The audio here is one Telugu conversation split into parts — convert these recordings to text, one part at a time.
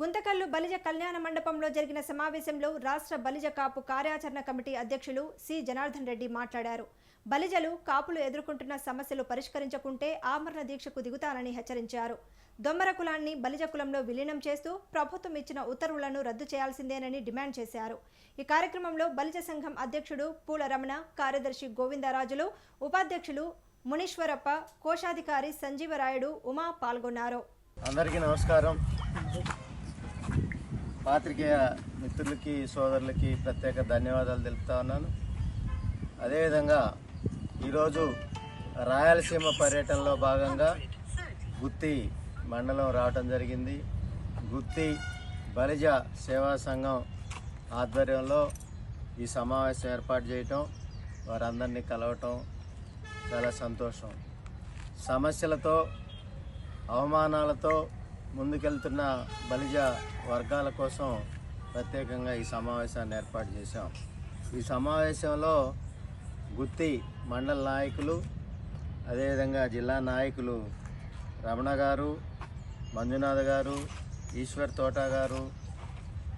గుంతకల్లు బలిజ కళ్యాణ మండపంలో జరిగిన సమావేశంలో రాష్ట్ర బలిజ కాపు కార్యాచరణ కమిటీ అధ్యక్షులు సి. జనార్దన్ రెడ్డి మాట్లాడారు. బలిజలు కాపులు ఎదుర్కొంటున్న సమస్యలు పరిష్కరించకుంటే ఆమరణ దీక్షకు దిగుతానని హెచ్చరించారు. దొమ్మర కులాన్ని బలిజ కులంలో విలీనం చేస్తూ ప్రభుత్వం ఇచ్చిన ఉత్తర్వులను రద్దు చేయాల్సిందేనని డిమాండ్ చేశారు. ఈ కార్యక్రమంలో బలిజ సంఘం అధ్యక్షుడు పూల రమణ కార్యదర్శి గోవిందరాజులు ఉపాధ్యక్షులు మునీశ్వరప్ప కోశాధికారి సంజీవరాయుడు ఉమా పాల్గొన్నారు. అందరికీ నమస్కారం. పాత్రికేయ మిత్రులకి సోదరులకి ప్రత్యేక ధన్యవాదాలు తెలుపుతా ఉన్నాను. అదేవిధంగా ఈరోజు రాయలసీమ పర్యటనలో భాగంగా గుత్తి మండలం రావటం జరిగింది. గుత్తి బలిజ సేవా సంఘం ఆధ్వర్యంలో ఈ సమావేశం ఏర్పాటు చేయటం వారందరినీ కలవటం చాలా సంతోషం. సమస్యలతో అవమానాలతో ముందుకెళ్తున్న బలిజ వర్గాల కోసం ప్రత్యేకంగా ఈ సమావేశాన్ని ఏర్పాటు చేశాం. ఈ సమావేశంలో గుత్తి మండల నాయకులు అదేవిధంగా జిల్లా నాయకులు రమణ గారు మంజునాథ్ గారు ఈశ్వర్ తోట గారు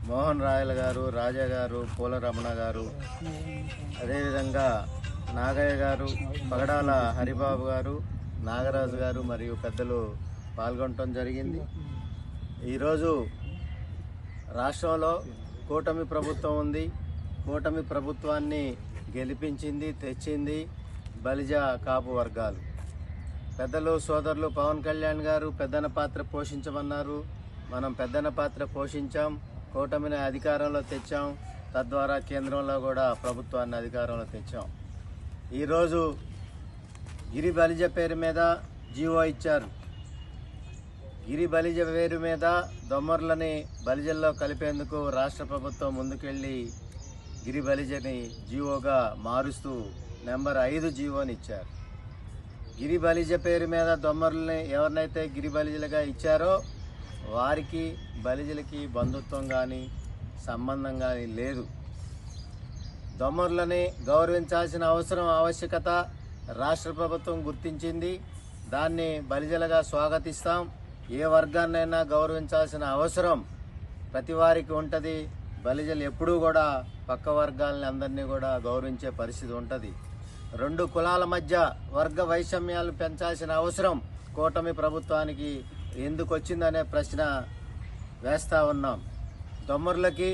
మోహన్ రాయల్ గారు రాజా గారు పూల రమణ గారు అదేవిధంగా నాగయ్య గారు పగడాల హరిబాబు గారు నాగరాజు గారు మరియు పెద్దలు పాల్గొనటం జరిగింది. ఈరోజు రాష్ట్రంలో కూటమి ప్రభుత్వం ఉంది. కూటమి ప్రభుత్వాన్ని గెలిపించింది తెచ్చింది బలిజ కాపు వర్గాలు. పెద్దలు సోదరులు పవన్ కళ్యాణ్ గారు పెద్దన పాత్ర పోషించమన్నారు. మనం పెద్దన పాత్ర పోషించాం కూటమిని అధికారంలో తెచ్చాం తద్వారా కేంద్రంలో కూడా ప్రభుత్వాన్ని అధికారంలో తెచ్చాం. ఈరోజు గిరి బలిజ పేరు మీద జీవో ఇచ్చారు. గిరి బలిజ పేరు మీద దొమ్మర్లని బలిజల్లో కలిపేందుకు రాష్ట్ర ప్రభుత్వం ముందుకెళ్ళి గిరి బలిజని జీవోగా మారుస్తూ నెంబర్ ఐదు జీవోని ఇచ్చారు గిరి బలిజ పేరు మీద దొమ్మరుల్ని ఎవరినైతే గిరి బలిజలుగా ఇచ్చారో వారికి బలిజలకి బంధుత్వం కానీ సంబంధం కానీ లేదు. దొమ్మరులని గౌరవించాల్సిన అవసరం ఆవశ్యకత రాష్ట్ర ప్రభుత్వం గుర్తించింది. దాన్ని బలిజలుగా స్వాగతిస్తాం. ఏ వర్గాన్నైనా గౌరవించాల్సిన అవసరం ప్రతి వారికి ఉంటుంది. బలిజలు ఎప్పుడూ కూడా పక్క వర్గాలని అందరినీ కూడా గౌరవించే పరిస్థితి ఉంటుంది. రెండు కులాల మధ్య వర్గ వైషమ్యాలు పెంచాల్సిన అవసరం కూటమి ప్రభుత్వానికి ఎందుకు వచ్చిందనే ప్రశ్న వేస్తా ఉన్నాం. దొమ్మరులకి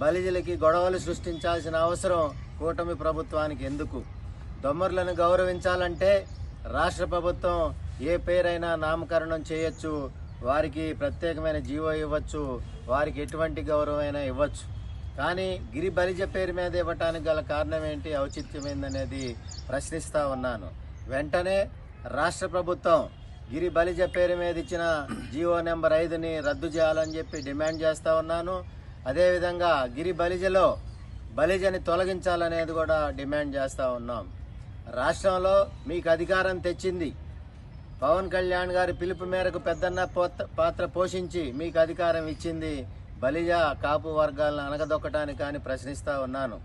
బలిజలకి గొడవలు సృష్టించాల్సిన అవసరం కూటమి ప్రభుత్వానికి ఎందుకు? దొమ్మరులను గౌరవించాలంటే రాష్ట్ర ప్రభుత్వం ఏ పేరైనా నామకరణం చేయొచ్చు. వారికి ప్రత్యేకమైన జీవో ఇవ్వచ్చు. వారికి ఎటువంటి గౌరవమైనా ఇవ్వచ్చు. కానీ గిరి బలిజ పేరు మీద ఇవ్వటానికి గల కారణం ఏంటి? ఔచిత్యమైందనేది ప్రశ్నిస్తూ ఉన్నాను. వెంటనే రాష్ట్ర ప్రభుత్వం గిరి బలిజ పేరు మీద ఇచ్చిన జీవో నెంబర్ ఐదుని రద్దు చేయాలని చెప్పి డిమాండ్ చేస్తూ ఉన్నాను. అదేవిధంగా గిరి బలిజలో బలిజని తొలగించాలనేది కూడా డిమాండ్ చేస్తూ ఉన్నాం. రాష్ట్రంలో మీకు అధికారం తెచ్చింది పవన్ కళ్యాణ్ గారి పిలుపు మేరకు పెద్దన్న పోత- పాత్ర పోషించి మీకు అధికారం ఇచ్చింది బలిజ కాపు వర్గాలను అనగదొక్కటానికి కానీ ప్రశ్నిస్తా ఉన్నాను.